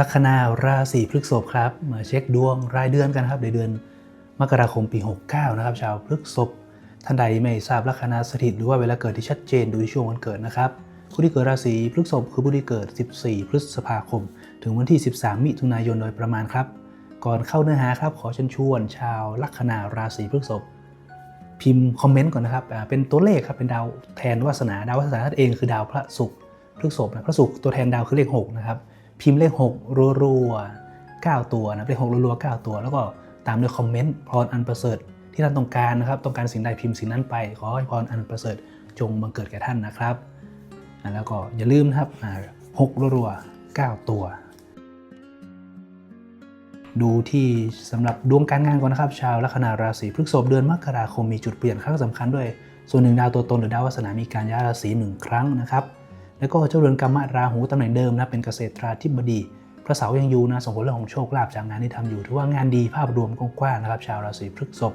ลัคนาราศีพฤษภครับมาเช็คดวงรายเดือนกันครับในเดือนมกราคมปี 69 นะครับ ชาวพฤษภท่านใดไม่ทราบลัคนาสถิตหรือว่าเวลาเกิดที่ชัดเจนดูที่ช่วงวันเกิดนะครับผู้ที่เกิดราศีพฤษภคือผู้ที่เกิด 14 พฤษภาคม ถึงวันที่ 13 มิถุนายนโดยประมาณครับ ก่อนเข้าเนื้อหาครับขอเชิญชวน ชาวลัคนาราศีพฤษภพิมพ์คอมเมนต์ก่อนนะครับเป็นตัวเลขครับเป็นดาวแทนวาสนาดาววาสนานั่นเองคือดาวพระศุกร์พฤษภนะพระศุกร์ตัวแทนดาวคือเลข6นะครับ พิมพ์เลข 6 รัวๆ9ตัวนะเลข 6 รัวๆ9ตัว แล้วก็ตามด้วยคอมเมนต์พรอันประเสริฐ ที่ท่านต้องการนะครับ ต้องการสิ่งใดพิมพ์สิ่งนั้นไป ขอให้พรอันประเสริฐจงบังเกิดแก่ท่านนะครับ แล้วก็อย่าลืมนะครับอ่า6รัวๆ9ตัว ดูที่สำหรับดวงการงานก่อนนะครับ ชาวลัคนาราศีพฤษภเดือนมกราคมมีจุดเปลี่ยนครั้งสำคัญด้วย ส่วนหนึ่งดาวตัวตนหรือดาววาสนามีการย้ายราศีหนึ่งครั้งนะครับ แล้วก็เจ้าเรือนกรรมราหูตำแหน่งเดิมนะเป็นเกษตราธิบดี พระเสาร์ยังอยู่นะส่งผลเรื่องของโชคลาภจากงานที่ทำอยู่ถือว่างานดีภาพรวมกว้างๆนะครับ ชาวราศีพฤษภ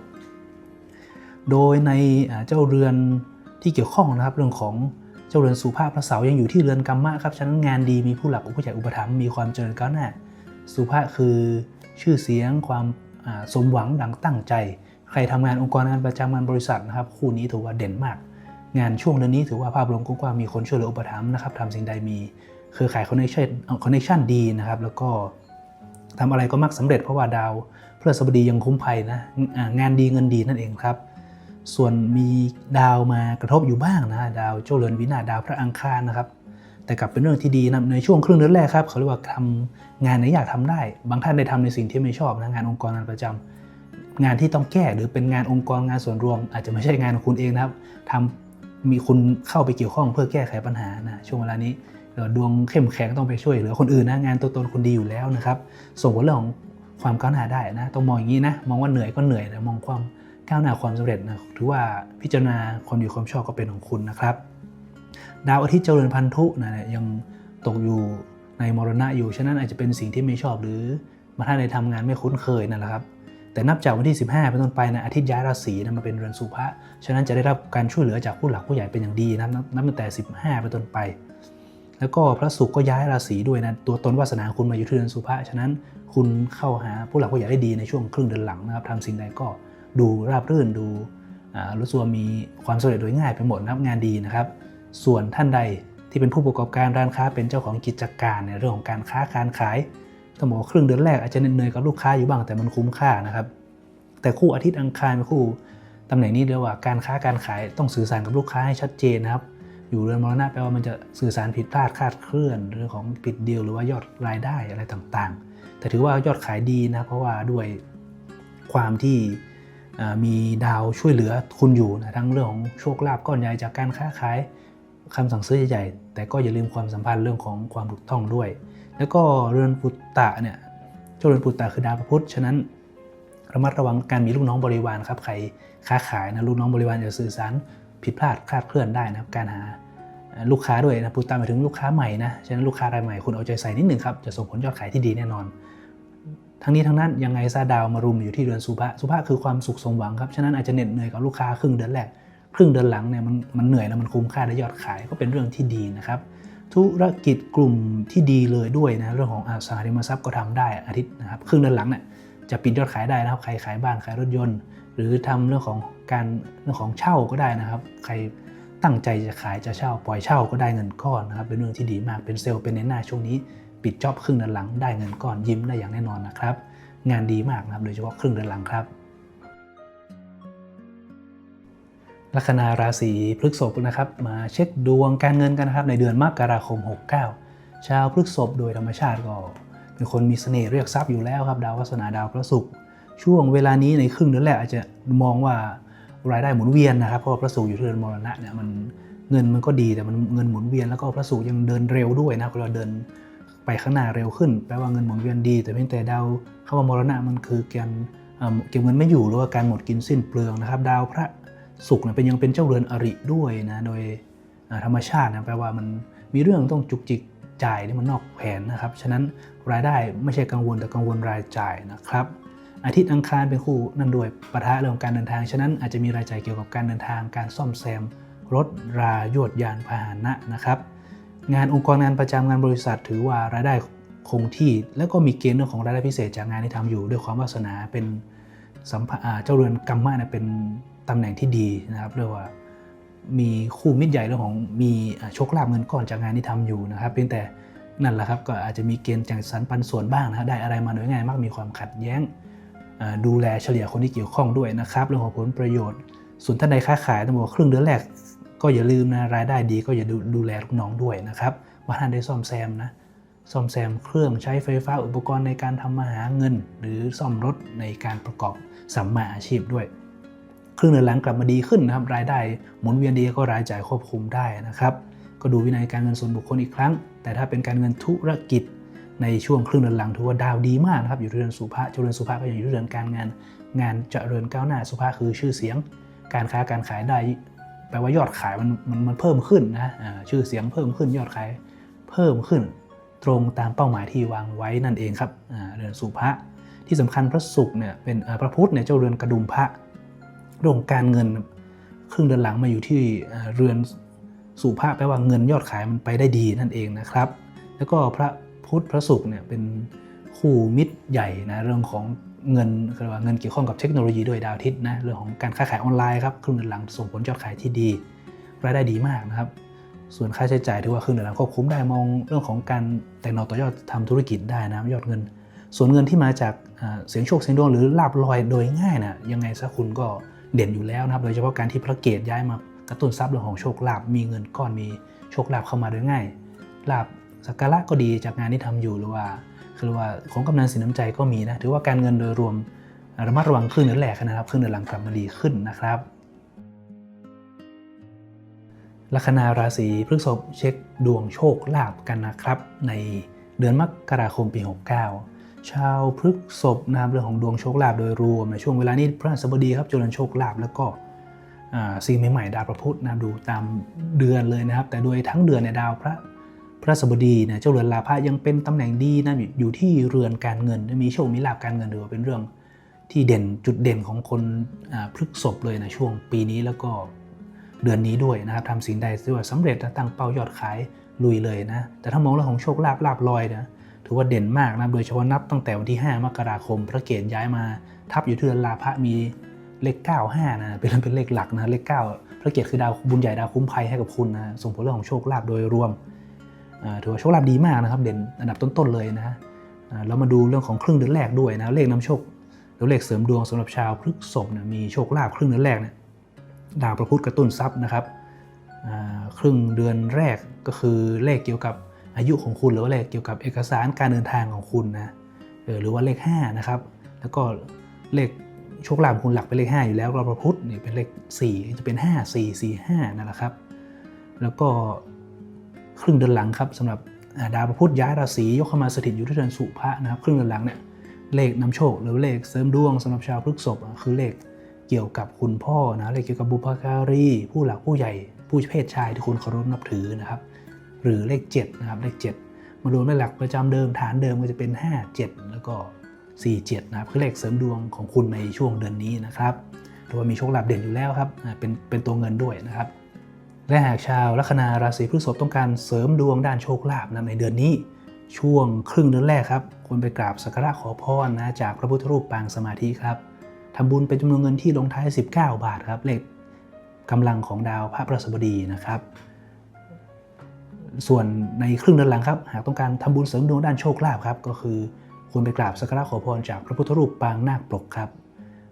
โดยในเจ้าเรือนที่เกี่ยวข้องนะครับเรื่องของเจ้าเรือนสุภาพพระเสาร์ยังอยู่ที่เรือนกรรมะครับฉะนั้นงานดีมีผู้หลักผู้ใหญ่อุปถัมภ์มีความเจริญก้าวหน้าสุภาพคือชื่อเสียงความสมหวังดังตั้งใจ ใครทำงานองค์กรงานประจำงานบริษัทนะครับคู่นี้ถือว่าเด่นมาก งานช่วงเดือนนี้ถือว่าภาพรวมกว้างๆมีคนช่วยเหลืออุปถัมภ์นะครับทำสิ่งใดมีเครือข่ายคอนเนคชั่นคอนเนคชั่นดีนะครับ แล้วก็ทำอะไรก็มักสำเร็จเพราะว่าดาวพฤหัสบดียังคุ้มภัยนะงานดีเงินดีนั่นเองครับ ส่วนมีดาวมากระทบอยู่บ้างนะดาวเจ้าเรือนวินาศดาวพระอังคารนะครับ แต่กลับเป็นเรื่องที่ดีนะในช่วงครึ่งเดือนแรกครับเขาเรียกว่าทำงานไหนอยากทำได้ บางท่านได้ทำในสิ่งที่ไม่ชอบนะงานองค์กรงานประจำงานที่ต้องแก้หรือเป็นงานองค์กรงานส่วนรวม อาจจะไม่ใช่งานของคุณเองนะครับทำ มีคุณเข้าไปเกี่ยวข้องเพื่อแก้ไขปัญหานะช่วงเวลานี้เดี๋ยวดวงเข้มแข็งต้องไปช่วยเหลือคนอื่นนะงานตัวตนคุณดีอยู่แล้วนะครับส่งผลเรื่องของความก้าวหน้าได้นะต้องมองอย่างนี้นะมองว่าเหนื่อยก็เหนื่อยแต่มองความก้าวหน้าความสำเร็จนะถือว่าพิจารณาความดีความชอบก็เป็นของคุณนะครับ ดาวอาทิตย์เจริญพันธุนะยังตกอยู่ในมรณะอยู่ฉะนั้นอาจจะเป็นสิ่งที่ไม่ชอบหรือบางท่านในทำงานไม่คุ้นเคยนั่นแหละครับ แต่นับจากวันที่ 15 เป็นต้นไปนะอาทิตย์ย้ายราศีนะมาเป็นเรือนสุภะฉะนั้นจะได้รับการช่วยเหลือจากผู้หลักผู้ใหญ่เป็นอย่างดีนะนับนับตั้งแต่ 15 เป็นต้นไป แล้วก็พระศุกร์ก็ย้ายราศีด้วยนะตัวตนวาสนาคุณมาอยู่ที่เรือนสุภะฉะนั้นคุณเข้าหาผู้หลักผู้ใหญ่ได้ดีในช่วงครึ่งเดือนหลังนะครับทำสิ่งใดก็ดูราบรื่นดูอ่ารู้สึกว่ามีความสำเร็จโดยง่ายไปหมดนะครับงานดีนะครับ ส่วนท่านใดที่เป็นผู้ประกอบการร้านค้าเป็นเจ้าของกิจการในเรื่องของการค้าการขาย ต้องบอกว่าครึ่งเดือนแรกอาจจะเหนื่อยกับลูกค้าอยู่บ้างแต่มันคุ้มค่านะครับ แต่คู่อาทิตย์อังคารคู่ตำแหน่งนี้เรียกว่าการค้าการขายต้องสื่อสารกับลูกค้าให้ชัดเจนนะครับ อยู่เรือนมรณะแปลว่ามันจะสื่อสารผิดพลาดคาดเคลื่อนเรื่องของปิดเดีลหรือว่ายอดรายได้อะไรต่างๆ แต่ถือว่ายอดขายดีนะเพราะว่าด้วยความที่มีดาวช่วยเหลือคุณอยู่นะทั้งเรื่องของโชคลาภก้อนใหญ่จากการค้าขายคำสั่งซื้อใหญ่ๆแต่ก็อย่าลืมความสัมพันธ์เรื่องของความถูกต้องด้วย แล้วก็เรือนปุตตะเนี่ยเจ้าเรือนปุตตะคือดาวพระพุธฉะนั้นระมัดระวังการมีลูกน้องบริวารครับใครค้าขายนะลูกน้องบริวารจะสื่อสารผิดพลาดคลาดเคลื่อนได้นะครับการหาลูกค้าด้วยนะปุตตะหมายถึงลูกค้าใหม่นะฉะนั้นลูกค้ารายใหม่คุณเอาใจใส่นิดหนึ่งครับจะส่งผลยอดขายที่ดีแน่นอน ทั้งนี้ทั้งนั้นยังไงซาดาวมารุมอยู่ที่เรือนสุภะสุภะคือความสุขสมหวังครับฉะนั้นอาจจะเหน็ดเหนื่อยกับลูกค้าครึ่งเดือนแรกครึ่งเดือนหลังเนี่ยมันมันเหนื่อยแล้วมันคุ้มค่าได้ยอดขายก็เป็นเรื่องที่ดีนะครับ ธุรกิจกลุ่มที่ดีเลยด้วยนะเรื่องของอสังหาริมทรัพย์ก็ทำได้อาทิตย์นะครับครึ่งเดือนหลังเนี่ยจะปิดยอดขายได้นะครับ ใครขายบ้านขายรถยนต์ หรือทำเรื่องของการเรื่องของเช่าก็ได้นะครับ ใครตั้งใจจะขายจะเช่า ปล่อยเช่าก็ได้เงินก้อนนะครับ เป็นเรื่องที่ดีมากเป็นเซลล์เป็นในหน้าช่วงนี้ ปิดจอบครึ่งเดือนหลังได้เงินก้อนยิ้มได้อย่างแน่นอนนะครับ งานดีมากนะครับ โดยเฉพาะครึ่งเดือนหลังครับ ลัคนาราศีพฤษภนะครับ มาเช็คดวงการเงินกันนะครับ ในเดือนมกราคม 69 ชาวพฤษภโดยธรรมชาติก็เป็นคนมีเสน่ห์เรียกทรัพย์อยู่แล้วครับ ดาววัฒนาดาวพระศุกร์ช่วงเวลานี้ในครึ่งเดือนแรกอาจจะมองว่ารายได้หมุนเวียนนะครับ เพราะว่าพระศุกร์อยู่ที่เรือนมรณะเนี่ยมันเงินมันก็ดีแต่มันเงินหมุนเวียนแล้วก็พระศุกร์ยังเดินเร็วด้วยนะเราเดินไปข้างหน้าเร็วขึ้นแปลว่าเงินหมุนเวียนดี แต่เพียงแต่ดาวเข้ามามรณะมันคือการเก็บเงินไม่อยู่หรือว่าการหมดกินสิ้นเปลืองนะครับ ดาวพระ สุขเนี่ยเป็นยังเป็นเจ้าเรือนอริด้วยนะโดยธรรมชาตินะแปลว่ามันมีเรื่องต้องจุกจิกจ่ายที่มันนอกแผนนะครับ ฉะนั้นรายได้ไม่ใช่กังวลแต่กังวลรายจ่ายนะครับ อาทิตย์อังคารเป็นคู่นั่นด้วยปะทะเรื่องการเดินทาง ฉะนั้นอาจจะมีรายจ่ายเกี่ยวกับการเดินทาง การซ่อมแซม รถรายวดยานพาหนะนะครับ งานองค์กรงานประจำงานบริษัท ถือว่ารายได้คงที่ แล้วก็มีเกณฑ์เรื่องของรายได้พิเศษจากงานที่ทำอยู่ ด้วยความวาสนาเป็นสัมภาเจ้าเรือนกรรมะนะเป็น ตำแหน่งที่ดีนะครับเรียกว่ามีคู่มิตรใหญ่เรื่องของมีโชคลาภเงินก้อนจากงานที่ทำอยู่นะครับ เพียงแต่นั่นแหละครับก็อาจจะมีเกณฑ์จัดสรรปันส่วนบ้างนะได้อะไรมาโดยง่ายมักมีความขัดแย้งดูแลเฉลี่ยคนที่เกี่ยวข้องด้วยนะครับเรื่องของผลประโยชน์ ส่วนท่านใดค้าขายต้องบอกครึ่งเดือนแรก ก็อย่าลืมนะรายได้ดีก็อย่าดูดูแลลูกน้องด้วยนะครับว่าท่านได้ซ่อมแซมนะซ่อมแซมเครื่องใช้ไฟฟ้าอุปกรณ์ในการทำมาหาเงิน หรือซ่อมรถในการประกอบสัมมาอาชีพด้วย ครึ่งเดือนหลังกลับมาดีขึ้นนะครับรายได้หมุนเวียนดีก็รายจ่ายควบคุมได้นะครับก็ดูวินัยการเงินส่วนบุคคลอีกครั้ง แต่ถ้าเป็นการเงินธุรกิจ ในช่วงครึ่งเดือนหลังถือว่าดาวดีมากนะครับอยู่ที่เรือนสุภาเจริญสุภาก็ยังอยู่ที่เรือนการงาน งานเจริญก้าวหน้าสุภาคือชื่อเสียง การค้าการขายได้แปลว่ายอดขายมันมันมันเพิ่มขึ้นนะชื่อเสียงเพิ่มขึ้นยอดขายเพิ่มขึ้น ตรงตามเป้าหมายที่วางไว้นั่นเองครับเรือนสุภะที่สำคัญพระศุกร์เนี่ยเป็นพระพุธเนี่ยเจ้าเรือนกระดุมพระ เรื่องการเงิน ครึ่งเดือนหลังมาอยู่ที่เรือนสุภะแปลว่าเงินยอดขายมันไปได้ดีนั่นเองนะครับ แล้วก็พระพุทธพระศุกร์เนี่ยเป็นคู่มิตรใหญ่นะเรื่องของเงินเรียกว่าเงินเกี่ยวข้องกับเทคโนโลยีด้วยดาวอาทิตย์นะเรื่องของการค้าขายออนไลน์ครับครึ่งเดือนหลังส่งผลยอดขายที่ดีรายได้ดีมากนะครับ ส่วนค่าใช้จ่ายถือว่าครึ่งเดือนหลังควบคุมได้มองเรื่องของการแต่งหนอต่อยอดทำธุรกิจได้นะยอดเงิน ส่วนเงินที่มาจากเสียงโชคเสียงดวงหรือลาบลอยโดยง่ายนะยังไงซะคุณก็ เด่นอยู่แล้วนะครับ โดยเฉพาะการที่พระเกตย้ายมากระตุ้นทรัพย์เรื่องของโชคลาภมีเงินก้อนมีโชคลาภเข้ามาโดยง่ายลาบสักการะก็ดีจากงานที่ทำอยู่หรือว่าคือว่าของกำนันสินน้ำใจก็มีนะถือว่าการเงินโดยรวมระมัดระวังครึ่งเดือนแรกนะครับครึ่งเดือนหลังกลับมาดีขึ้นนะครับลัคนาราศีพฤษภเช็คดวงโชคลาภกันนะครับ ในเดือนมกราคมปี 69 ชาวพฤกษภนะครับเรื่องของดวงโชคลาภโดยรวมในช่วงเวลานี้พระราชบดีครับจุลโชคลาภแล้วก็สิ่งใหม่ๆดาวพระพุธนะครับดูตามเดือนเลยนะครับ แต่โดยทั้งเดือนเนี่ยดาวพระพระราชบดีนี่ยเจ้าเรือนลาภะยังเป็นตำแหน่งดีนะอยู่ที่เรือนการเงินมีโชคมีลาภการเงินถือว่าเป็นเรื่องที่เด่นจุดเด่นของคนพฤกษภเลยในช่วงปีนี้แล้วก็เดือนนี้ด้วยนะครับทำสิ่งใดที่ว่าสำเร็จนะตั้งเป้ายอดขายลุยเลยนะแต่ถ้ามองเรื่องของโชคลาภลาบลอยนะ ถือว่าเด่นมากนะโดยเฉพาะนับตั้งแต่วันที่ 5 มกราคม พระเกศย้ายมา ทับอยู่ที่เรือนลาภะมีเลข 95 นะเป็นเป็นเลขหลักนะเลข 9 พระเกศคือดาวบุญใหญ่ดาวคุ้มภัยให้กับคุณนะส่งผลเรื่องของโชคลาภโดยรวมถือว่าโชคลาภดีมากนะครับ เด่นอันดับต้นๆเลยนะอ่าเรามาดูเรื่องของครึ่งเดือนแรกด้วยนะเลขนำโชคหรือเลขเสริมดวงสำหรับชาวพฤกษภเนี่ยมีโชคลาภครึ่งเดือนแรกเนี่ยดาวพระพุธกระตุ้นทรัพย์นะครับอ่าครึ่งเดือนแรกก็คือเลขเกี่ยวกับ อายุของคุณหรือว่าเลขเกี่ยวกับเอกสารการเดินทางของคุณนะออหรือว่าเลข5นะครับแล้วก็เลขโชคลาภของคุณหลักเป็นเลข 5 อยู่แล้วเราพระพุธนี่เป็นเลข 4 จะเป็น 5 4 4 5นั่นแหละครับ แล้วก็ครึ่งเดือนหลังครับสำหรับดาวพระพุธย้ายราศียกเข้ามาสถิตอยู่ที่เดือนสุภะนะครับ ครึ่งเดือนหลังเนี่ยเลขนำโชค หรือเลขเสริมดวงสำหรับชาวพฤกษภคือเลขเกี่ยวกับคุณพ่อนะเลขเกี่ยวกับบุพการีผู้หลักผู้ใหญ่ ผู้เพศชายที่คุณเคารพนับถือนะครับ หรือเลข7นะครับเลข 7 มารวมด้วยหลักประจำเดิมฐานเดิมก็จะเป็น 5 7 แล้วก็ 4 7 นะครับคือเลขเสริมดวงของคุณในช่วงเดือนนี้นะครับถือว่ามีโชคลาภเด่นอยู่แล้วครับอ่าเป็นเป็นตัวเงินด้วยนะครับ และหากชาวลัคนาราศีพฤษภต้องการเสริมดวงด้านโชคลาภนะในเดือนนี้ ช่วงครึ่งเดือนแรกครับควรไปกราบสักการะขอพรนะจากพระพุทธรูปปางสมาธิครับทำบุญเป็นจำนวนเงินที่ลงท้าย 19 บาทครับเลขกำลังของดาวพระประสบดีนะครับ ส่วนในครึ่งเดือนหลังครับ หากต้องการทำบุญเสริมดวงด้านโชคลาภครับ ก็คือควรไปกราบสักการะขอพรจากพระพุทธรูปปางนาคปลกครับ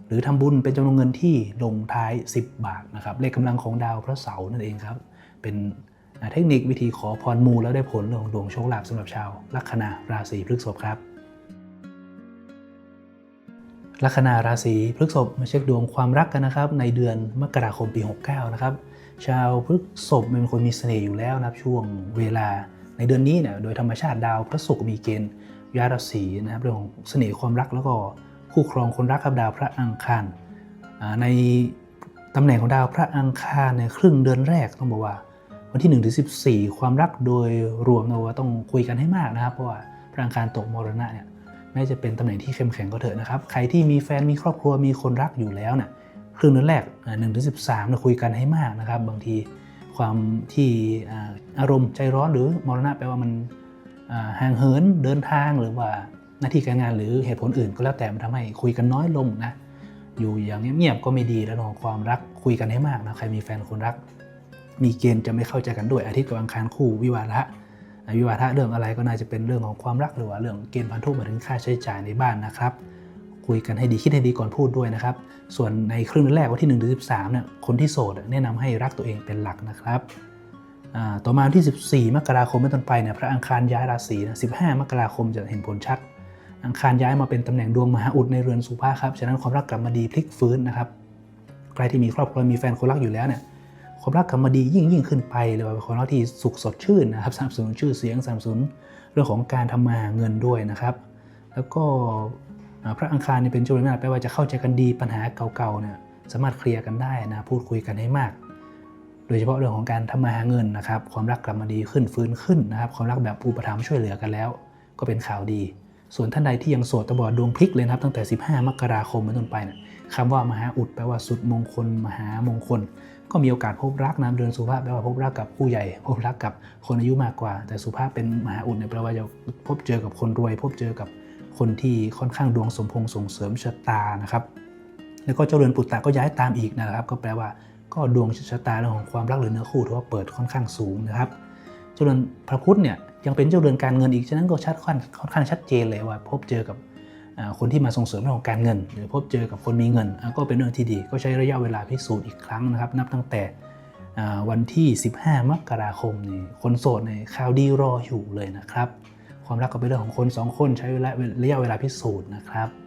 หรือทำบุญเป็นจำนวนเงินที่ลงท้าย 10 บาทนะครับ เลขกำลังของดาวพระเสาร์นั่นเองครับ เป็นเทคนิควิธีขอพรมูแล้วได้ผลเรื่องของดวงโชคลาภสำหรับชาวลัคนาราศีพฤษภครับลัคนาราศีพฤษภมาเช็คดวงความรักกันนะครับ ในเดือนมกราคมปี 69 นะครับ ชาวพฤษภเป็นคนมีเสน่ห์อยู่แล้วนะครับช่วงเวลาในเดือนนี้เนี่ยโดยธรรมชาติดาวพระศุกร์มีเกณฑ์ย้ายราศีนะครับเรื่องของเสน่ห์ความรักแล้วก็คู่ครองคนรักครับดาวพระอังคารในตำแหน่งของดาวพระอังคารในครึ่งเดือนแรกต้องบอกว่า วันที่1ถึง14ความรักโดยรวมเราว่าต้องคุยกันให้มากนะครับ เพราะว่าพระอังคารตกมรณะเนี่ยแม้จะเป็นตำแหน่งที่เข้มแข็งก็เถอะนะครับ ใครที่มีแฟนมีครอบครัวมีคนรักอยู่แล้วเนี่ย ครึ่งเดือนแรกหนึ่งถึงสิบสามเราคุยกันให้มากนะครับ บางทีความที่อารมณ์ใจร้อนหรือมรณะแปลว่ามันห่างเหินเดินทางหรือว่าหน้าที่การงานหรือเหตุผลอื่นก็แล้วแต่มันทำให้คุยกันน้อยลงนะอยู่อย่างเงียบๆก็ไม่ดีแล้วนอะความรักคุยกันให้มากนะใครมีแฟนคนรัก มีเกณฑ์จะไม่เข้าใจกันด้วยอาทิตย์กับอังคารคู่วิวาทะวิวาทะเรื่องอะไรก็น่าจะเป็นเรื่องของความรักหรือว่าเรื่องเกณฑ์พันธุมาถึงค่าใช้จ่ายในบ้านนะครับ คุยกันให้ดีคิดให้ดีก่อนพูดด้วยนะครับ ส่วนในครึ่งแรกวันที่1ถึง13เนี่ยคนที่โสดแนะนำให้รักตัวเองเป็นหลักนะครับต่อมาที่ 14 มกราคมเป็นต้นไปเนี่ยพระอังคารย้ายราศีนะ15 มกราคมจะเห็นผลชัด อังคารย้ายมาเป็นตำแหน่งดวงมหาอุดในเรือนสุภาครับ ฉะนั้นความรักกลับมาดีพลิกฟื้นนะครับ ใครที่มีครอบครัวมีแฟนคนรักอยู่แล้วเนี่ยความรักกลับมาดียิ่งยิ่งขึ้นไปเลยว่าเป็นความรักที่สุขสดชื่นนะครับสนับสนุนชื่อเสียงสนับสนุนเรื่องของการทำมาหาเงินด้วยนะครับ แล้วก็ พระอังคารเนี่ยเป็นจุลนาถแปลว่าจะเข้าใจกันดีปัญหาเก่าๆเนี่ยสามารถเคลียร์กันได้นะพูดคุยกันให้มาก โดยเฉพาะเรื่องของการทำมาหาเงินนะครับ ความรักกลับมาดีขึ้นฟื้นขึ้นนะครับ ความรักแบบอุปถัมภ์ช่วยเหลือกันแล้ว ก็เป็นข่าวดี ส่วนท่านใดที่ยังโสดตะบอดดวงพลิกเลยนะครับตั้งแต่ 15 มกราคมเป็นต้นไปนี่ยคำว่ามหาอุดแปลว่าสุดมงคล มหามงคล ก็มีโอกาสพบรักนะเดือนสุภาพแปลว่าพบรักกับผู้ใหญ่ พบรักกับคนอายุมากกว่า แต่สุภาพเป็นมหาอุดเนี่ยแปลว่าจะพบเจอกับคนรวย พบเจอกับ คนที่ค่อนข้างดวงสมพงษ์ส่งเสริมชะตานะครับ แล้วก็เจ้าเรือนปุตตะก็ย้ายตามอีกนะครับ ก็แปลว่าก็ดวงชะตาเรื่องของความรักหรือเนื้อคู่ถือว่าเปิดค่อนข้างสูงนะครับ เจ้าเรือนพระพุธเนี่ยยังเป็นเจ้าเรือนการเงินอีกฉะนั้นก็ชัดค่อนค่อนข้างชัดเจนเลยว่า พบเจอกับคนที่มาส่งเสริมเรื่องของการเงิน หรือพบเจอกับคนมีเงิน ก็เป็นเรื่องที่ดี ก็ใช้ระยะเวลาพิสูจน์อีกครั้งนะครับ นับตั้งแต่วันที่ 15 มกราคมนี่คนโสดในข่าวดีรออยู่เลยนะครับ ความรักก็เป็นเรื่องของคนสองคนใช้เวลาระยะเวลาพิสูจน์นะครับ